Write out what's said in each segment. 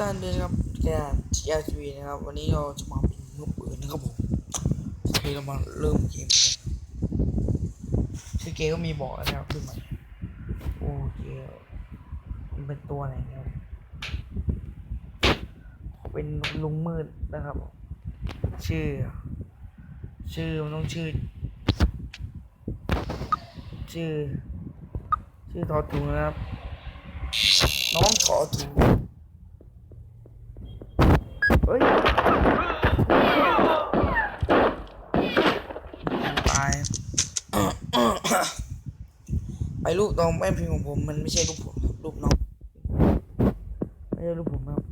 ท่านด้วยนครับแกทีอาร์ทีวีนะครับ วันนี้เราจะมาเป็นลูกปืนนะครับผมโอเคเรามาเริ่มเกมกันเลยชื่อเกมก็มีบอกแล้วนะครับขึ้นมาโอเคมันเป็นตัวอะไรนะครับเป็นลุงมืดนะครับ ชื่อ ชื่อมันต้องชื่อ ชื่อ ชื่อทอตูนะครับ น้องทอตูเฮ้ย ตายไอ้รูปน้องแม่พิมพ์ของผมมันไม่ใช่รูปผมครับรูปน้องไม่ใช่รูปผมครับ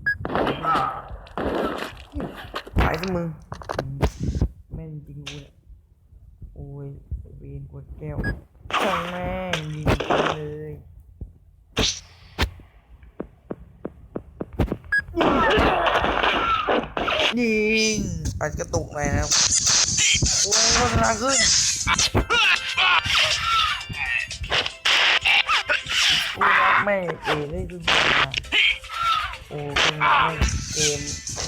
ตายซะมึงอืมแม่งจริงกูเนี่ยโอ้ยเวนกวดแก้วช่างแม่งยิงกันเลยยิงอาจจะกระตุกหน่อยนะครับโอ้ยโฆษณาขึ้น กูรับไม่เอได้ทุกอย่างอะโอ้เป็นไม่เกม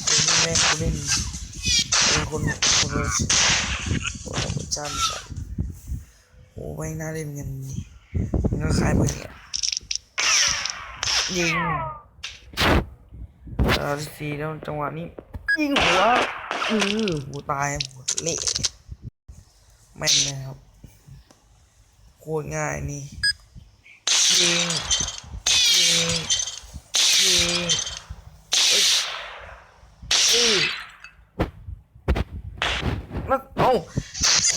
เป็นที่แม่กูเล่นเป็นคนคนละคนละประจำใส่โอ้ไม่น่าเล่นกันนี่มันก็คล้ายปืนเนี่ยยิงตาสีแล้วจังหวะนี้ยิงหัวเออหัวตายหัวเละ แม่นเลยครับ โคตรง่ายนี่ยิงยิงยิงเอ้ยเอ้ยแล้วเอ้า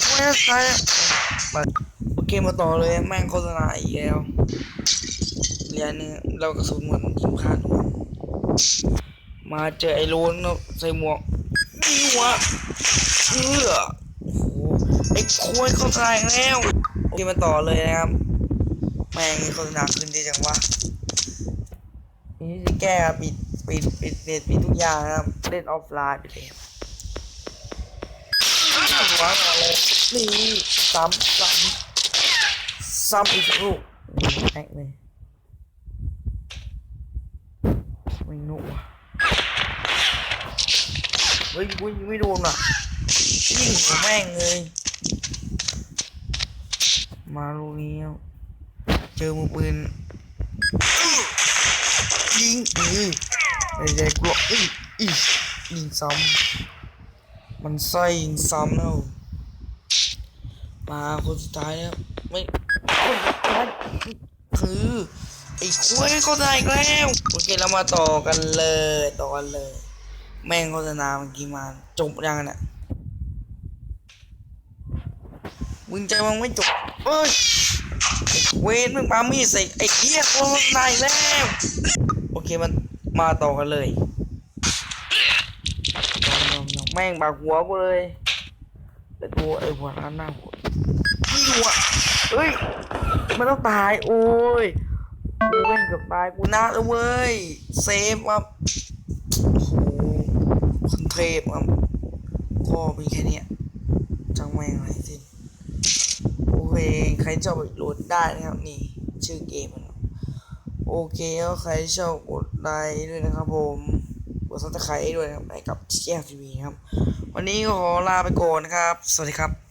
ไม่ได้ตายมาโอเคมาต่อเลยแม่งโฆษณาอีกแล้วเรียนเนี่ยเรากระสุนเหมือนยิงพลาดหัวมาเจอไอ้โลนนอใส่หมวกยิงหัวเชื่ออ ไอ้โคุยโฆษณาอีกแล้วโอเคมาต่อเลยนะครับแม่งโฆษณาขึ้นดีจังวะนี่จะแก้ครับปิดปิดปิดเน็ตปิดทุกอย่างนะครับเล่นออฟไลน์ไปเลยหัวอะไรนี่ซ้ำซ้ำซ้ำอีกลูกแอกเลยไม่นุ่มว่ะเฮ้ยกูยิงไม่โดนอะยิงหัวแม่งเลย มาลูกนี้แล้วเจอมือปืนยิงอือไอ้เด็กกลัวอีอียิงซ้ำมันไส้ยิงซ้ำแล้วมาคนสุดท้ายแล้วไม่คนสุดท้ายคือไอ้คุยเขาได้อีกแล้วโอเคเรามาต่อกันเลยต่อกันเลย แม่งโฆษณาเมื่อกี้มาจบยังน่ะ มึงใจมึงไม่จบเอ้ยเวนมึงปามีใส่ไอ้เหี้ยโฆษณาอีกแล้ว โอเคมันมาต่อกันเลยแม่งบากหัวกูเลยไอ้ตัวไอ้หัวร้านหน้าหัวนี่หัวเฮ้ย มันต้องตายโอ้ยกูเล่นเกับตายกูน่าแล้วเว้ย เซฟครับโอ้โหคนเทพครับก็มีแค่นี้ยจังแม่งอะไรสิโอเค ใค รชอบโหลดได้นะครับนี่ชื่อเกมมันครับโอเคแล้วใครชอบกดไลค์ด้วยนะครับผมกดซับสไครต์ด้วยนะครับให้กับเชียร์ทีวีครับ วันนี้ก็ขอลาไปก่อนนะครับ สวัสดีครับ